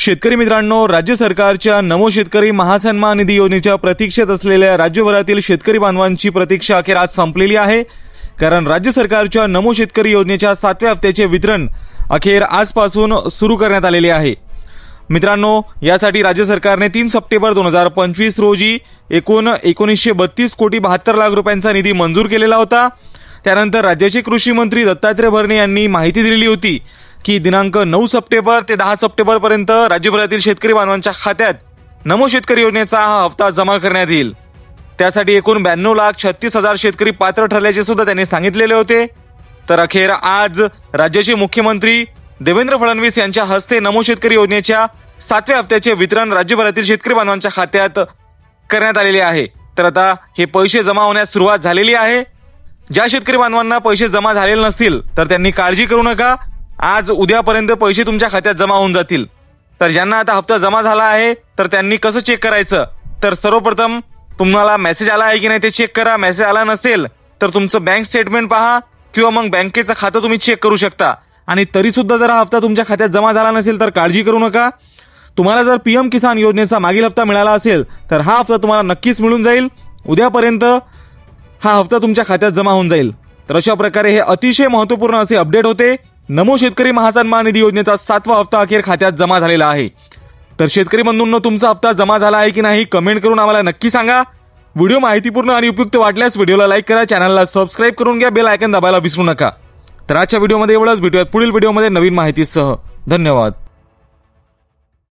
शेतकरी मित्रांनो राज्य सरकारच्या नमो शेतकरी महासन्मान निधी योजनेच्या प्रतीक्षेत असलेल्या राज्यभरातील शेतकरी बांधवांची प्रतीक्षा अखेर आज संपलेली आहे. कारण राज्य सरकारच्या नमो शेतकरी योजनेच्या सातव्या हप्त्याचे वितरण अखेर आजपासून सुरू करण्यात आलेले आहे. मित्रांनो यासाठी राज्य सरकारने तीन सप्टेंबर दोन हजार पंचवीस रोजी एकूण एकोणीसशे बत्तीस कोटी बहात्तर लाख रुपयांचा निधी मंजूर केलेला होता. त्यानंतर राज्याचे कृषी मंत्री दत्तात्रय भरणे यांनी माहिती दिलेली होती. की दिनांक नऊ सप्टेंबर ते दहा सप्टेंबरपर्यंत राज्यभरातील शेतकरी बांधवांच्या खात्यात नमो शेतकरी योजनेचा हा हप्ता जमा करण्यात येईल. त्यासाठी एकूण ब्याण्णव लाख छत्तीस हजार शेतकरी पात्र ठरल्याचे सुद्धा त्यांनी सांगितलेले होते. तर अखेर आज राज्याचे मुख्यमंत्री देवेंद्र फडणवीस यांच्या हस्ते नमो शेतकरी योजनेच्या सातव्या हप्त्याचे वितरण राज्यभरातील शेतकरी बांधवांच्या खात्यात करण्यात आलेले आहे. तर आता हे पैसे जमा होण्यास सुरुवात झालेली आहे. ज्या शेतकरी बांधवांना पैसे जमा झालेले नसतील तर त्यांनी काळजी करू नका. आज उद्यापर्यंत पैसे तुमच्या खात्यात जमा होऊन जातील. तर ज्यांना आता हप्ता जमा झाला आहे तर त्यांनी कसं चेक करायचं? तर सर्वप्रथम तुम्हाला मेसेज आला आहे की नाही ते चेक करा. मेसेज आला नसेल तर तुमचं बँक स्टेटमेंट पहा किंवा मग बँकेचं खातं तुम्ही चेक करू शकता. आणि तरी सुद्धा जर हा हप्ता तुमच्या खात्यात जमा झाला नसेल तर काळजी करू नका. तुम्हाला जर पी एम किसान योजनेचा मागील हप्ता मिळाला असेल तर हा हप्ता तुम्हाला नक्कीच मिळून जाईल. उद्यापर्यंत हा हप्ता तुमच्या खात्यात जमा होऊन जाईल. तर अशा प्रकारे हे अतिशय महत्त्वपूर्ण असे अपडेट होते. नमो शेतकरी महासन्मान निधी योजनेचा सातवा हप्ता अखेर खात्यात जमा झालेला आहे. तर शेतकरी बंधूंनो तुमचा हप्ता जमा झाला आहे की नाही कमेंट करून आम्हाला नक्की सांगा. व्हिडिओ माहितीपूर्ण आणि उपयुक्त वाटल्यास व्हिडिओला लाईक करा चॅनलला सबस्क्राईब करून घ्या बेल आयकन दाबायला विसरू नका. तर आजच्या व्हिडिओमध्ये एवढंच. भेटूयात पुढील व्हिडिओमध्ये नवीन माहितीसह. धन्यवाद.